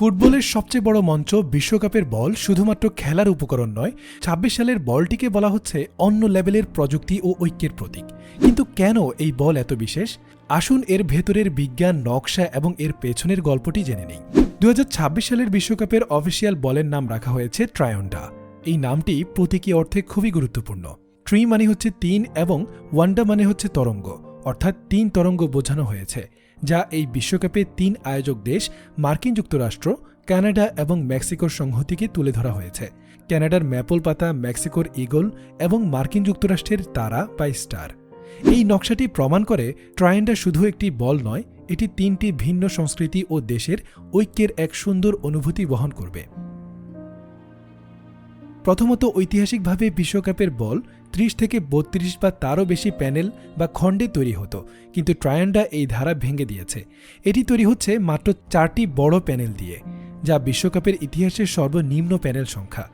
ফুটবলের সবচেয়ে বড় মঞ্চ বিশ্বকাপের বল শুধুমাত্র খেলার উপকরণ নয়, ছাব্বিশ সালের বলটিকে বলা হচ্ছে অন্য লেভেলের প্রযুক্তি ও ঐক্যের প্রতীক। কিন্তু কেন এই বল এত বিশেষ? আসুন এর ভেতরের বিজ্ঞান, নকশা এবং এর পেছনের গল্পটি জেনে নেই। দু সালের বিশ্বকাপের অফিসিয়াল বলের নাম রাখা হয়েছে ট্রায়ন্ডা এই নামটি প্রতীকী অর্থে খুবই গুরুত্বপূর্ণ। ট্রি মানে হচ্ছে তিন এবং ওয়ান্ডা মানে হচ্ছে তরঙ্গ, অর্থাৎ তিন তরঙ্গ বোঝানো হয়েছে। যা এই বিশ্বকাপে তিন আয়োজক দেশ, মার্কিন যুক্তরাষ্ট্র, কানাডা এবং মেক্সিকোর সংহতিকে তুলে ধরা হয়েছে। ক্যানাডার ম্যাপল পাতা, মেক্সিকোর ইগল এবং মার্কিন যুক্তরাষ্ট্রের তারা বা স্টার। এই নকশাটি প্রমাণ করে ট্রায়েন্ডা শুধু একটি বল নয়, এটি তিনটি ভিন্ন সংস্কৃতি ও দেশের ঐক্যের এক সুন্দর অনুভূতি বহন করবে। প্রথমত ঐতিহাসিকভাবে বিশ্বকাপের বল ত্রিশ থেকে বত্রিশ বা তারও বেশি প্যানেল বা খণ্ডে তৈরি হতো, কিন্তু ট্রায়ান্ডা এই ধারা ভেঙে দিয়েছে। এটি তৈরি হচ্ছে মাত্র চারটি বড় প্যানেল দিয়ে, যা বিশ্বকাপের ইতিহাসের সর্বনিম্ন প্যানেল সংখ্যা।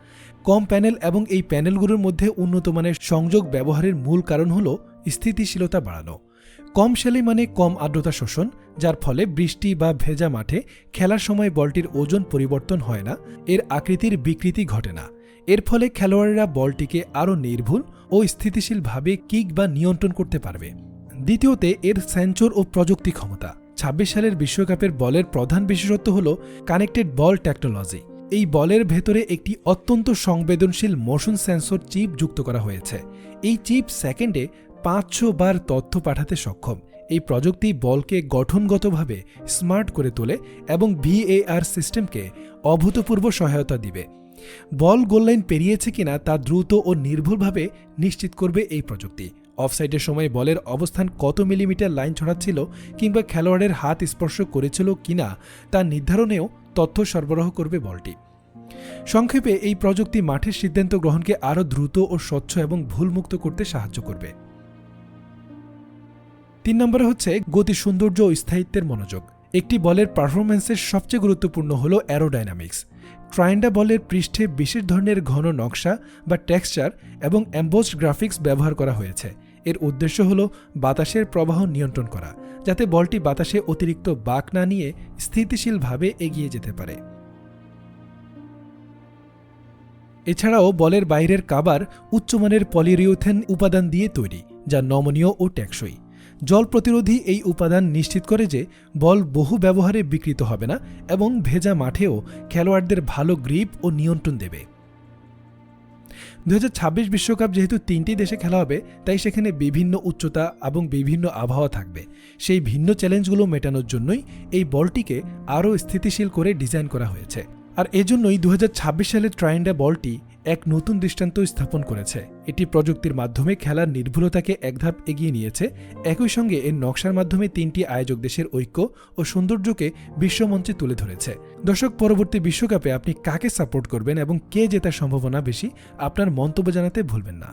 কম প্যানেল এবং এই প্যানেলগুলোর মধ্যে উন্নত মানের সংযোগ ব্যবহারের মূল কারণ হল স্থিতিশীলতা বাড়ানো। কম সেলাই মানে কম আর্দ্রতা শোষণ, যার ফলে বৃষ্টি বা ভেজা মাঠে খেলার সময় বলটির ওজন পরিবর্তন হয় না, এর আকৃতির বিকৃতি ঘটে না। এর ফলে খেলোয়াড়েরা বলটিকে আরও নির্ভুল ও স্থিতিশীলভাবে কিক বা নিয়ন্ত্রণ করতে পারবে। দ্বিতীয়তে, এর সেঞ্চর ও প্রযুক্তি ক্ষমতা। ছাব্বিশ সালের বিশ্বকাপের বলের প্রধান বিশেষত্ব হল কানেক্টেড বল টেকনোলজি। এই বলের ভেতরে একটি অত্যন্ত সংবেদনশীল মোশন সেন্সর চিপ যুক্ত করা হয়েছে। এই চিপ সেকেন্ডে পাঁচশো বার তথ্য পাঠাতে সক্ষম। এই প্রযুক্তি বলকে গঠনগতভাবে স্মার্ট করে তোলে এবং ভিএআর সিস্টেমকে অভূতপূর্ব সহায়তা দিবে। বল গোললাইন পেরিয়েছে কিনা তা দ্রুত ও নির্ভুলভাবে নিশ্চিত করবে এই প্রযুক্তি। অফসাইডের সময় বলের অবস্থান কত মিলিমিটার লাইন ছড়াচ্ছিল কিংবা খেলোয়াড়ের হাত স্পর্শ করেছিল কিনা তা নির্ধারণেও তথ্য সরবরাহ করবে বলটি। সংক্ষেপে এই প্রযুক্তি মাঠের সিদ্ধান্ত গ্রহণকে আরও দ্রুত ও স্বচ্ছ এবং ভুলমুক্ত করতে সাহায্য করবে। তিন নম্বরে হচ্ছে গতি, সৌন্দর্য ও স্থায়িত্বের মনোযোগ। একটি বলের পারফরমেন্সের সবচেয়ে গুরুত্বপূর্ণ হল অ্যারোডাইনামিক্স ট্রায়েন্ডা বলের পৃষ্ঠে বিশেষ ধরনের ঘন নকশা বা টেক্সচার এবং অ্যাম্বোসড গ্রাফিক্স ব্যবহার করা হয়েছে। এর উদ্দেশ্য হল বাতাসের প্রবাহ নিয়ন্ত্রণ করা, যাতে বলটি বাতাসে অতিরিক্ত বাঁক না নিয়ে স্থিতিশীলভাবে এগিয়ে যেতে পারে। এছাড়াও বলের বাইরের কাবার উচ্চমানের পলিরিউথেন উপাদান দিয়ে তৈরি, যা নমনীয় ও টেকসই। জল প্রতিরোধী এই উপাদান নিশ্চিত করে যে বল বহু ব্যবহারে বিকৃত হবে না এবং ভেজা মাঠেও খেলোয়াড়দের ভালো গ্রিপ ও নিয়ন্ত্রণ দেবে। দু বিশ্বকাপ যেহেতু তিনটি দেশে খেলা হবে, তাই সেখানে বিভিন্ন উচ্চতা এবং বিভিন্ন আবহাওয়া থাকবে। সেই ভিন্ন চ্যালেঞ্জগুলো মেটানোর জন্যই এই বলটিকে আরও স্থিতিশীল করে ডিজাইন করা হয়েছে। আর এজন্যই দু সালের ট্রায়েন্ডা বলটি এক নতুন দৃষ্টান্ত স্থাপন করেছে। এটি প্রযুক্তির মাধ্যমে খেলার নির্ভুলতাকে এক ধাপ এগিয়ে নিয়েছে। একই সঙ্গে এর নকশার মাধ্যমে তিনটি আয়োজক দেশের ঐক্য ও সৌন্দর্যকে বিশ্বমঞ্চে তুলে ধরেছে। দর্শক, পরবর্তী বিশ্বকাপে আপনি কাকে সাপোর্ট করবেন এবং কে জেতার সম্ভাবনা বেশি, আপনার মন্তব্য জানাতে ভুলবেন না।